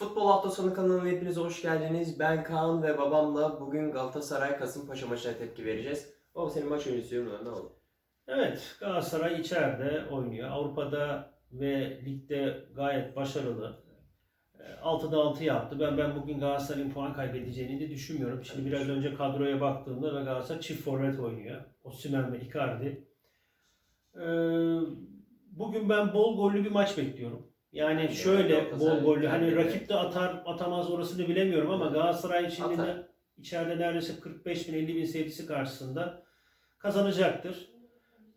Futbol hafta sonu kanalına hepiniz hoş geldiniz. Ben Kaan ve babamla bugün Galatasaray Kasımpaşa maçına tepki vereceğiz. Baba senin maç öncesi yorumlar ne oldu? Evet, Galatasaray içeride oynuyor. Avrupa'da ve ligde gayet başarılı. E, 6'da 6 yaptı. Ben ben bugün Galatasaray'ın puan kaybedeceğini de düşünmüyorum. Şimdi biraz önce kadroya baktığımda ve Galatasaray çift forvet oynuyor. Osimhen ve Icardi. E, Bugün ben bol gollü bir maç bekliyorum. Yani Evet, şöyle bol gollü. Hani rakip de atar atamaz orasını bilemiyorum ama Galatasaray şimdi Atar. de içeride neredeyse 45 bin 50 bin seyircisi karşısında kazanacaktır.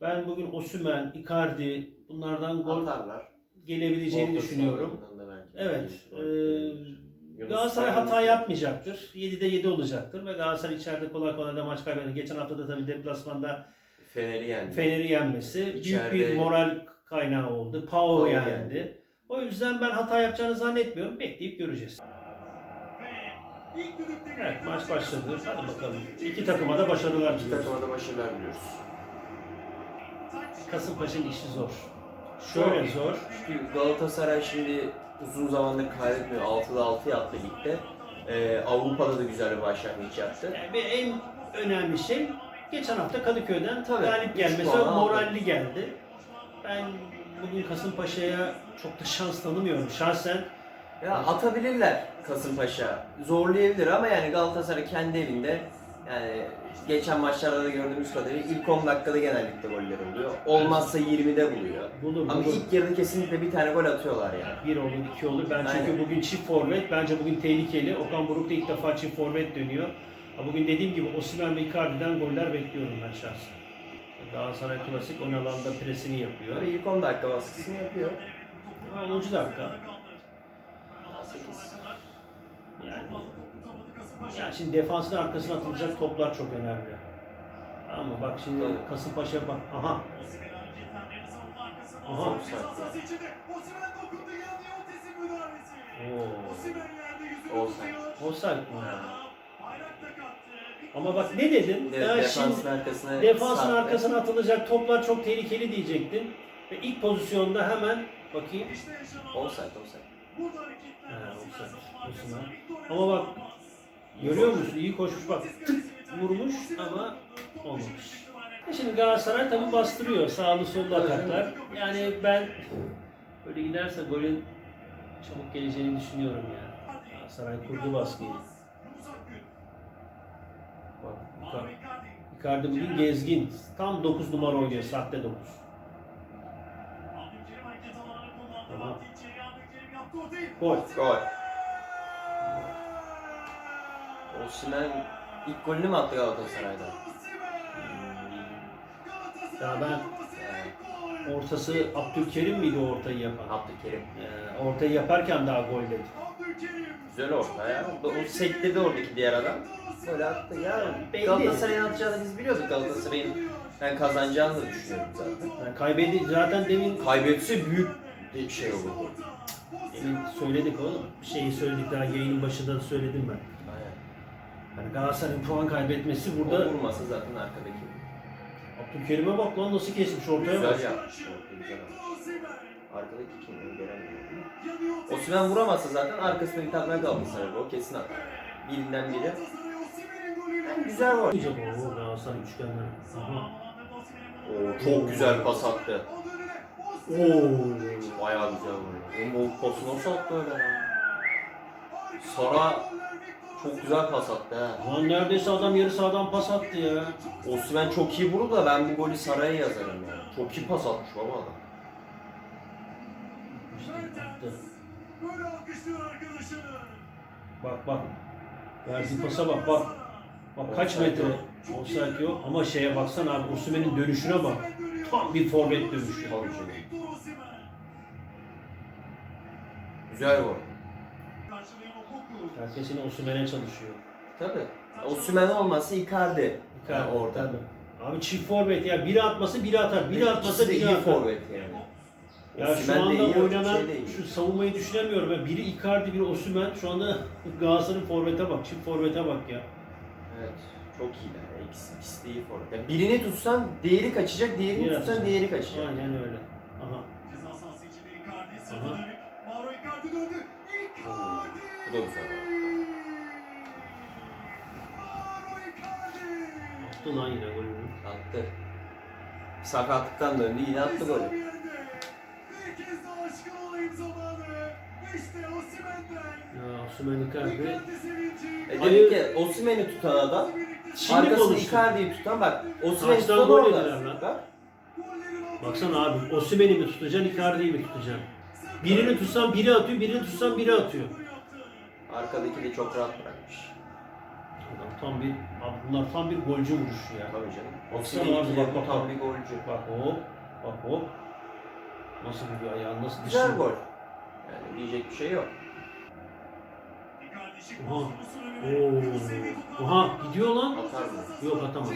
Ben bugün Osimhen, Icardi bunlardan gol Atarlar. gelebileceğini Orta düşünüyorum. Evet. Yunus Galatasaray hata yapmayacaktır. 7'de 7 olacaktır ve Galatasaray içeride kolay kolay da maç kaybeder. Geçen hafta da tabii deplasmanda Fener'i yendi. Fener'i yenmesi İçeride- büyük bir moral kaynağı oldu. Pau yendi. yendi. O yüzden ben hata yapacağını zannetmiyorum. Bekleyip göreceğiz. Evet maç başladı. Hadi bakalım. İki takıma da başarılar İki diliyoruz. takıma da başarılar diliyoruz. Kasımpaşa'nın işi zor. Şöyle zor. Çünkü Galatasaray şimdi uzun zamandır kaybetmiyor. 6'da 6 yaptı ligde. Ee, Avrupa'da da güzel bir başlangıç yaptı. Yani bir en önemli şey geçen hafta Kadıköy'den Tabii, galip üç gelmesi puan aldı. moralli geldi. Ben bugün Kasımpaşa'ya çok da şans tanımıyorum. Şahsen Ya atabilirler Kasımpaşa. Zorlayabilir ama yani Galatasaray kendi evinde yani geçen maçlarda da gördüğümüz kadarıyla ilk 10 dakikada genellikle goller oluyor. Olmazsa 20'de buluyor. bulur Ama bulur. ilk yarıda kesinlikle bir tane gol atıyorlar yani. Bir olur, iki olur. Ben çünkü Aynen. bugün çift forvet. Bence bugün tehlikeli. Okan Buruk da ilk defa çift forvet dönüyor. Ha, Bugün dediğim gibi Osimhen ve Icardi'den goller bekliyorum ben şahsen. Galatasaray klasik ön alanda presini yapıyor. Böyle ilk 10 dakika baskısını yapıyor. Ha, 10. dakika. 8. Yani, yani şimdi defansın arkasına atılacak toplar çok önemli. Ama bak şimdi. Kasımpaşa bak. Aha. Aha. Oo. Offside. Offside mi? Ama bak ne dedin? Evet, Daha defansın şimdi arkasına defansın arkasına atılacak toplar çok tehlikeli diyecektin. Ve ilk pozisyonda hemen bakayım. Offside, offside. Ha, offside. Osimhen. Ama bak görüyor musun? İyi koşmuş bak. Tık vurmuş ama olmamış. E Şimdi Galatasaray tabi bastırıyor sağlı sollu ataklar. Yani ben böyle giderse golün çabuk geleceğini düşünüyorum yani. Galatasaray kurdu baskıyı. Bak Icardi, bugün gezgin. Tam 9 numara oynuyor, sahte 9. Tamam. Gol. Gol. Osimhen ilk golünü mü attı Galatasaray'da? Ya ben ortası Abdülkerim miydi ortayı yapan? Abdülkerim. Ee, ortayı yaparken daha gol dedi. Güzel orta ya. O sekledi oradaki diğer adam. Böyle attı ya. Belli. Galatasaray'ın atacağını biz biliyorduk Galatasaray'ın ben kazanacağını da düşünüyorum zaten. Yani kaybedi zaten demin Kaybetse büyük bir şey olurdu. demin söyledik oğlum. Şeyi söyledik daha yayının başında da söyledim ben. Aynen. Yani Galatasaray'ın puan kaybetmesi Burada burada vurmasa zaten arkadaki. Abdülkerim'e bak lan nasıl kesmiş ortaya bak. Güzel. Orta güzel yapmış. Arkadaki kim göremiyorum. Osimhen vuramazsa zaten arkasında bir tane daha Galatasaray o kesin atar. Birinden biri. Yani güzel gol. Diyecek o o Galatasaray üçgenler. Aha. Oo, çok güzel pas attı. Oo. Bayağı güzel gol. Oğlum o pası nasıl attı öyle ya? Sara çok güzel pas attı ha. Lan neredeyse adam yarı sahadan pas attı ya. Osimhen çok iyi vurdu da ben bu golü Sara'ya yazarım ya. Çok iyi pas atmış baba adam. İşte attı. Bak bak. Verdiği pasa bak bak. Bak kaç metre. Offside yok ama şeye baksana abi Osimhen'in dönüşüne bak. Tam bir forvet dönüşü. Güzel gol. Herkes yine Osimhen'e çalışıyor. Tabii. Osimhen olmasa Icardi. Icardi, Yani orada. tabii. Abi çift forvet ya biri atması biri atar. Biri de biri iyi atar. forvet yani. Ya şu Osimhen de anda iyi, oynanan şey de iyi. şu savunmayı düşünemiyorum. Ya. Biri Icardi, biri Osimhen. Şu anda Galatasaray'ın forvete bak, çift forvete bak ya. Evet. Çok iyiler. ya. İkisi, ikisi de iyi forvet. Yani birini tutsan diğeri kaçacak, diğerini Diğeri tutsan diğeri kaçacak. Aynen öyle. Aha. Ceza sahası içinde Icardi sırtına dönük. Mauro Icardi döndü. Icardi! Bu da güzel. Attı lan yine golünü. Attı. Sakatlıktan döndü yine attı golü. Olayım zamanı. İşte Osimhen'den. Ya Sümen Icardi. E dedik ki Osimhen'i tutan adam Şimdi konuştum. Icardi'yi tutan bak Osimhen'i Kaçtan tutan gol orada. lan? Bak. Baksana abi Osimhen'i mi tutacaksın Icardi'yi mi tutacaksın? Birini tutsan biri atıyor, birini tutsan biri atıyor. Arkadaki de çok rahat bırakmış. Adam tam bir, abi bunlar tam bir golcü vuruşu ya. Tabii canım. Baksana Osimhen abi, bak, bak, tam bir golcü. Bak hop, bak hop. Nasıl vuruyor ayağını, nasıl Güzel dışını- gol. Yani diyecek bir şey yok. Oha. topu Oha gidiyor lan. Atar mı? Yok atamaz.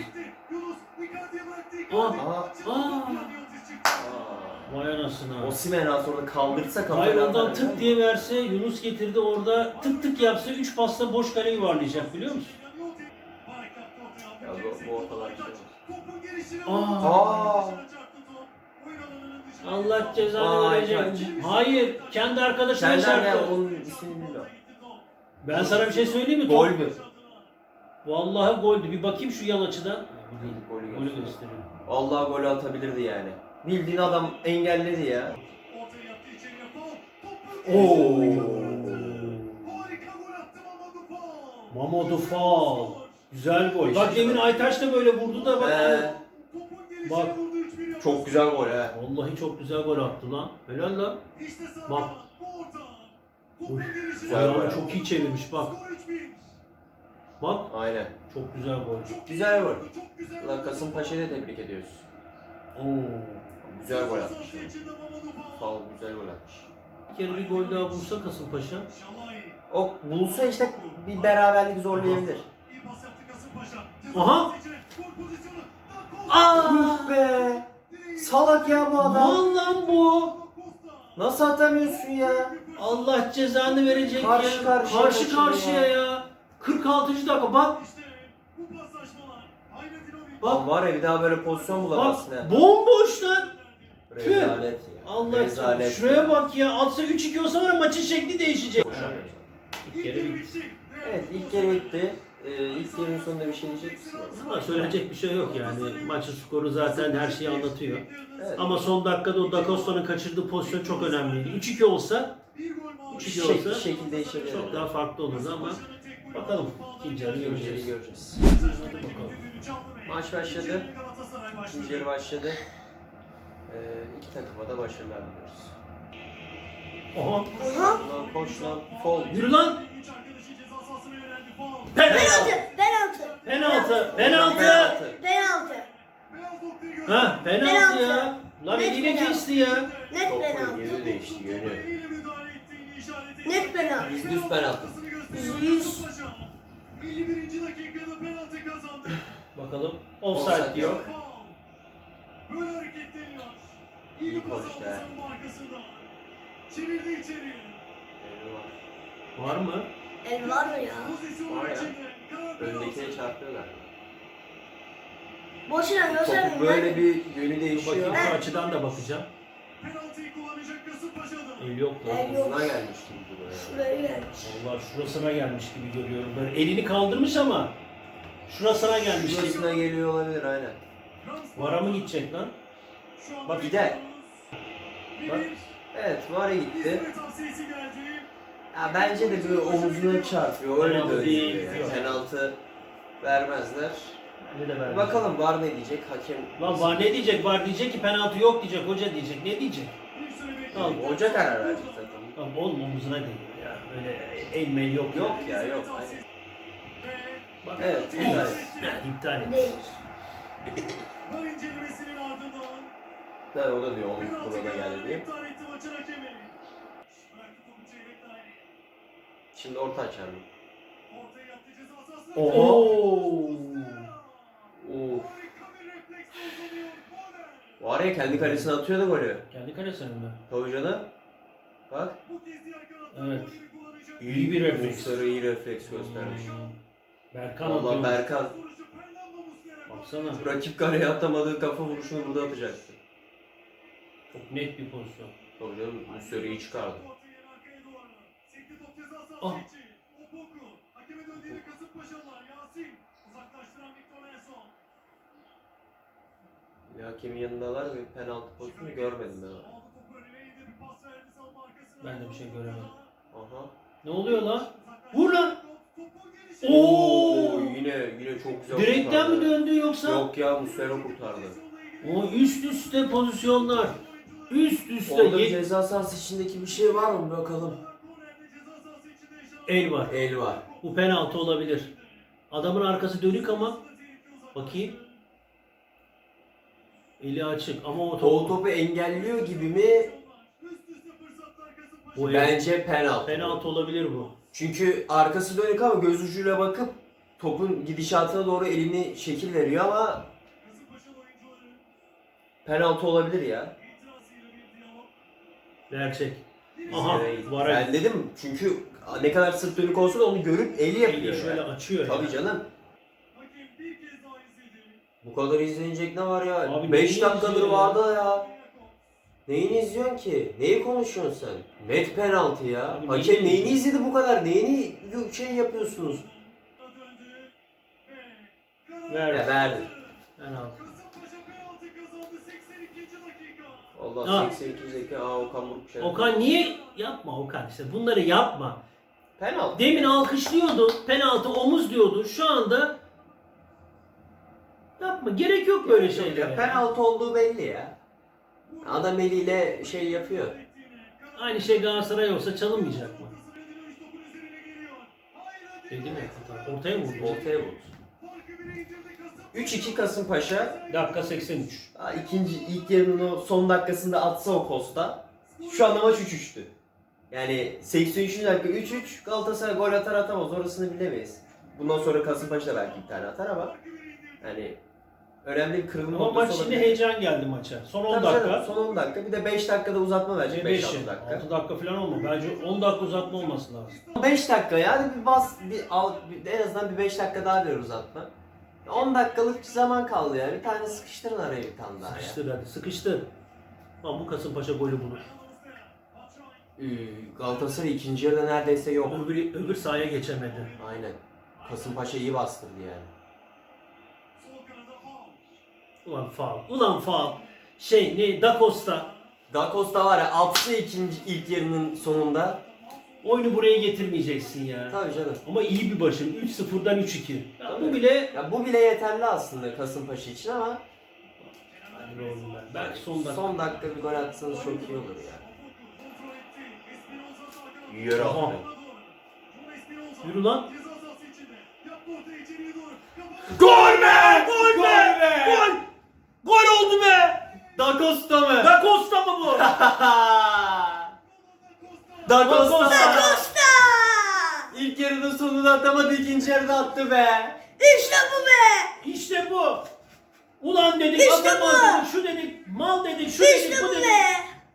Aa, aa, aa. Vay anasını. Osimhen az sonra kaldırsa Hayır kafayla ondan atar. tık diye verse Yunus getirdi orada tık tık yapsa 3 pasla boş kale yuvarlayacak biliyor musun? Ya bu, bu ortalar şey. Topun gelişine Aa. Aa. Allah cezanı Vay verecek. Hayır kendi arkadaşına Senden ne çarptı. onun ismini bilmiyorum. Ben sana bir şey söyleyeyim mi? Gol mü? Vallahi goldü. Bir bakayım şu yan açıdan. Değil. Golü Golü gösteriyor. gösteriyor. Allah golü atabilirdi yani. Bildiğin adam engelledi ya. Oo. Mamadou Fall. Mamadou Fall. Güzel gol. Bak demin Aytaç da böyle vurdu da bak. Ee, Bak. Vurdu 3-1 yaptı. çok güzel gol ha. Vallahi çok güzel gol attı lan. Helal lan. İşte. Bak. Uy, güzel gol. Ayağını çok iyi çevirmiş bak. Skor 3-1. Bak Aynen. çok güzel gol. Çok Güzel gol. Çok güzel Ulan. Kasımpaşa'yı da tebrik ediyoruz. Oo. Güzel gol atmış. Fall. Sağ ol, güzel gol atmış. Bir kere bir gol daha bulsa Kasımpaşa. O bulsa işte bir beraberlik zorlayabilir. Aha. Aa! Yuh be! Salak ya bu adam. Mal lan bu. Nasıl atamıyorsun ya? Allah cezanı verecek Karşı ya. karşıya karşı karşıya ya. ya. 46. dakika bak. Bu paslaşmalar. Hayretinovic. Bak. Lan var ya bir daha böyle pozisyon Bak bulamazsın ha. bomboş lan. Rezalet ya. Allah Rezalet. şuraya bak ya. Atsa 3-2 olsa var ya maçın şekli değişecek. İlk kere bitti. Evet ilk yarı bitti. Ee, ilk yarının sonunda bir şey diyecek misin? Ama söyleyecek bir şey yok yani. Maçın skoru zaten her şeyi anlatıyor. Evet. Ama son dakikada o Da Costa'nın kaçırdığı pozisyon çok önemliydi. 3-2 olsa Bir gol mağlup. Üç Şek, olsa şekil değişebilir. çok daha farklı olurdu ama bakalım. İkinci yarı göreceğiz. göreceğiz. Bakalım. Maç başladı. İkinci yarı başladı. Ee, iki takıma da başarılar diliyoruz. Oha. Lan koş lan. Fol. Yürü lan. Penaltı. Penaltı. Penaltı. Penaltı. Penaltı. Penaltı. Ha penaltı Penaltı. ya. Lan Net eline penaltı. kesti ya. Net Topun penaltı. yönü değişti yönü. Net penaltı. Yüz penaltı. Yüz. 51. dakikada penaltı kazandı. Bakalım. Offside yok. Böyle hareketleniyor. İyi İyi pas koş aldı be. savunma arkasında. Çevirdi içeriye. Var mı? El var mı ya? Var ya. Öndekine çarpıyorlar. Boşuna göstermeyin. böyle lan. bir yönü Bakayım değişiyor. şu açıdan da bakacağım. Penaltıyı kullanacak Kasımpaşa'da. El yok El lan. yok. Uzuna gelmiş gibi duruyor. Şuraya gelmiş. Vallahi şurasına gelmiş gibi görüyorum. Böyle elini kaldırmış ama şurasına gelmiş gibi. Şurasına geliyor olabilir aynen. Vara mı gidecek lan? Bak gider. Bak. Evet VAR'a gitti. Ya bence de bir omzuna çarpıyor. Öyle Penaltı de değil. Yani. yok. Penaltı vermezler. Ne de vermiş. Bakalım VAR ne diyecek hakem. Lan var ne diyecek? Var diyecek ki penaltı yok diyecek. Hoca diyecek. Ne diyecek? Tamam, Hoca karar verecek zaten. Lan oğlum omuzuna değiyor ya. Öyle el mel yok. Yok ya. yok. Ve Bak, Evet, iptal. kaybetti. İptal et. Değil. Tabii o da diyor onun burada geldi diye. Harika bir refleksle uzanıyor. Korner. Var ya kendi kalesine atıyor da golü. Kendi kalesine mi? Tabii canım. Bak. Evet. İyi bir refleks. Sarı iyi refleks göstermiş. Berkan Valla atıyor. Berkan. Baksana. rakip kaleye atamadığı kafa vuruşunu burada atacaktı. Çok net bir pozisyon. Tabii canım Muslera iyi çıkardı. Oh. Hakeme döndüğünde Kasımpaşalılar Yasin. Uzaklaştıran Victor Enson. Ya hakemin yanındalar ve penaltı pozisyonu görmedim ben. Ben de bir şey göremedim. Aha. Ne oluyor lan? Vur lan! Oo! Yine yine çok güzel. Direkten mi döndü yoksa? Yok ya Muslera kurtardı. O üst üste pozisyonlar. Üst üste. Orada yet- ceza sahası içindeki bir şey var mı bakalım. El var. El var. Bu penaltı olabilir. Adamın arkası dönük ama bakayım. Eli açık ama o O top topu engelliyor gibi mi? O el- Bence penaltı. penaltı olabilir bu. Çünkü arkası dönük ama göz ucuyla bakıp topun gidişatına doğru elini şekil veriyor ama penaltı olabilir ya. Gerçek. Aha Evet, Ben dedim çünkü ne kadar sırt dönük olsa da onu görüp eli yapıyor. Eli şöyle yani. açıyor. Tabii ya. canım. Bu kadar izlenecek ne var ya? Abi 5 neyi dakikadır vardı ya. Neyini izliyorsun ki? Neyi konuşuyorsun sen? Net penaltı ya. Abi Hakem neyi neyini izliyor? izledi bu kadar? Neyini şey yapıyorsunuz? Verdi. Ya verdi. Penaltı. Kasımpaşa penaltı kazandı 82. dakika. Allah Ha. 82 zeka. Aa Okan Buruk şey. Okan niye yapma Okan işte bunları yapma. Penaltı. Demin alkışlıyordu. Penaltı omuz diyordu. Şu anda yapma. Gerek yok böyle Yok şeylere. ya, Penaltı olduğu belli ya. Adam eliyle şey yapıyor. Aynı şey Galatasaray olsa çalınmayacak mı? Dedi mi? Ortaya vurdu? Ortaya vurdu. 3-2 Kasımpaşa. Dakika 83. Aa, ikinci ilk yarının o son dakikasında atsa o Costa. Şu anda maç 3-3'tü. Yani 83. dakika 3-3 Galatasaray gol atar atamaz orasını bilemeyiz. Bundan sonra Kasımpaşa da belki bir tane atar ama yani önemli bir kırılma Ama maç yine heyecan geldi maça. Son 10 Tabii dakika. canım, son 10 dakika bir de 5 dakikada uzatma verecek 5 5 dakika. 6 dakika falan olma. Bence 10 dakika uzatma olması lazım. 5 dakika yani bir bas bir al bir, en azından bir 5 dakika daha ver uzatma. 10 dakikalık bir zaman kaldı yani. Bir tane sıkıştırın araya bir tane daha ya. Sıkıştır hadi sıkıştır. Ama bu Kasımpaşa golü bulur. Ee, Galatasaray ikinci yarıda neredeyse yok. Öbür, öbür sahaya geçemedi. Aynen. Kasımpaşa iyi bastırdı yani. Ulan faul. Ulan faul. Şey ne Da Costa Da Costa var ya atsı ikinci ilk yarının sonunda. oyunu buraya getirmeyeceksin ya. Tabii canım. Ama iyi bir başım. 3-0'dan 3-2. Ya bu bile Ya bu bile yeterli aslında Kasımpaşa için ama Hadi oğlum ben. Belki son dakika. son dakika bir gol atsanız çok iyi olur ya. Abi. Yürü lan. Gol be! Gol be! Gol! Gol oldu be! Da Costa mı? Da Costa mı bu? Da Costa! Costa! İlk yarının sonunda atamadı, ikinci yarıda attı be. İşte bu be! işte bu. Ulan dedik İşte atamaz bu. dedik, şu dedik, mal dedik, şu dedik, İşte bu bu dedik. be!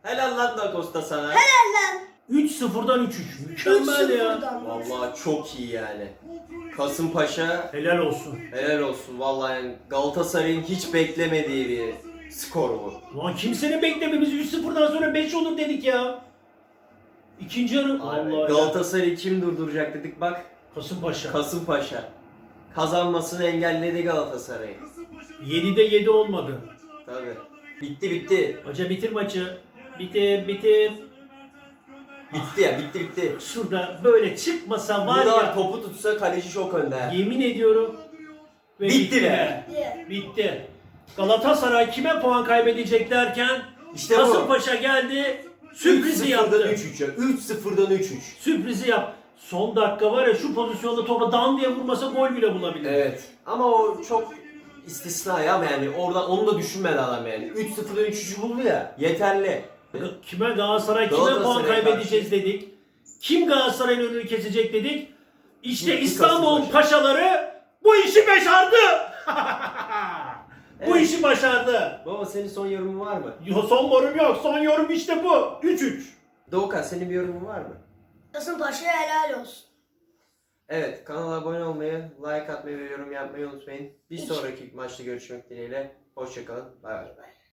Helal lan Da Costa sana. Helal lan! 3-0'dan 3-3. Mükemmel ya. 3-0'dan. Vallahi çok iyi yani. Kasımpaşa Helal olsun. helal olsun. Vallahi yani Galatasaray'ın hiç beklemediği bir skor bu. Lan kimsenin beklememiz 3-0'dan sonra 5 olur dedik ya. İkinci yarı Abi, Allah ya. Galatasaray'ı kim durduracak dedik bak. Kasımpaşa. Kasımpaşa. Kazanmasını engelledi Galatasaray'ı. 7'de 7 olmadı. Tabii. Bitti bitti. Hoca bitir maçı. Bitir bitir. Bitti ya bitti bitti. Şurada böyle çıkmasa var Burada ya. topu tutsa kaleci çok önde. Yemin ediyorum. Ve Bitti be. Bitti. Galatasaray kime puan kaybedecek derken İşte bu. Kasımpaşa geldi. Sürprizi 3-0'dan yaptı. 3-3 ya. 3-0'dan 3-3. Sürprizi yap. Son dakika var ya şu pozisyonda topa dan diye vurmasa gol bile bulabilir. Evet. Ama o çok istisna ya ama yani oradan onu da düşünmedi adam yani. 3-0'dan 3-3'ü buldu ya. Yeterli. Kime Galatasaray kime Galatasaray puan kaybedeceğiz dedik. Kim Galatasaray'ın önünü kesecek dedik. İşte Gitti İstanbul'un Kasımpaşa. paşaları bu işi başardı. bu Evet. işi başardı. Baba senin son yorumun var mı? Yo, son yorum yok. Son yorum işte bu. 3-3. Doğukan senin bir yorumun var mı? Kasımpaşa'ya helal olsun. Evet kanala abone olmayı, like atmayı ve yorum yapmayı unutmayın. Bir sonraki maçta görüşmek dileğiyle. Hoşçakalın. Bay bay.